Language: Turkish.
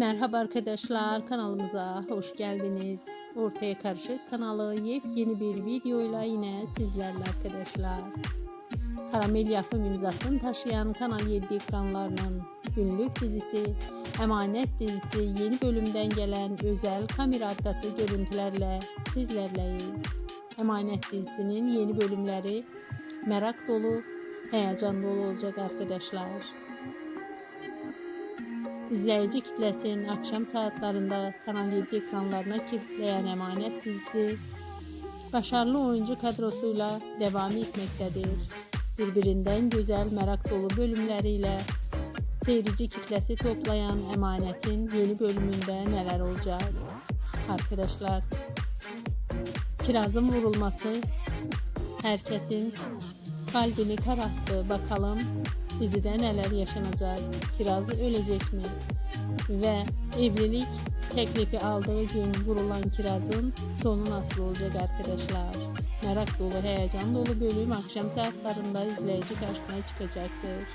Merhaba arkadaşlar kanalımıza hoş geldiniz. Ortaya Karışık kanalı yepyeni bir videoyla yine sizlerle arkadaşlar. Karamel yapım imzasını taşıyan Kanal 7 ekranlarının günlük dizisi Emanet dizisi yeni bölümden gelen özel kamera arkası görüntülerle sizlerleyiz. Emanet dizisinin yeni bölümleri merak dolu, heyecan dolu olacak arkadaşlar. İzleyici kitlesinin akşam saatlerinde Kanal 7 ekranlarına kilitleyen Emanet dizisi başarılı oyuncu kadrosuyla devam etmektedir. Birbirinden güzel merak dolu bölümleriyle seyirci kitlesi toplayan Emanet'in yeni bölümünde neler olacak? Arkadaşlar kirazın vurulması herkesin kalbini kararttı. Bakalım dizide neler yaşanacak? Kiraz ölecek mi? Ve evlilik teklifi aldığı gün vurulan Kiraz'ın sonu nasıl olacak arkadaşlar? Merak dolu, heyecan dolu bölüm akşam saatlerinde izleyici karşısına çıkacaktır.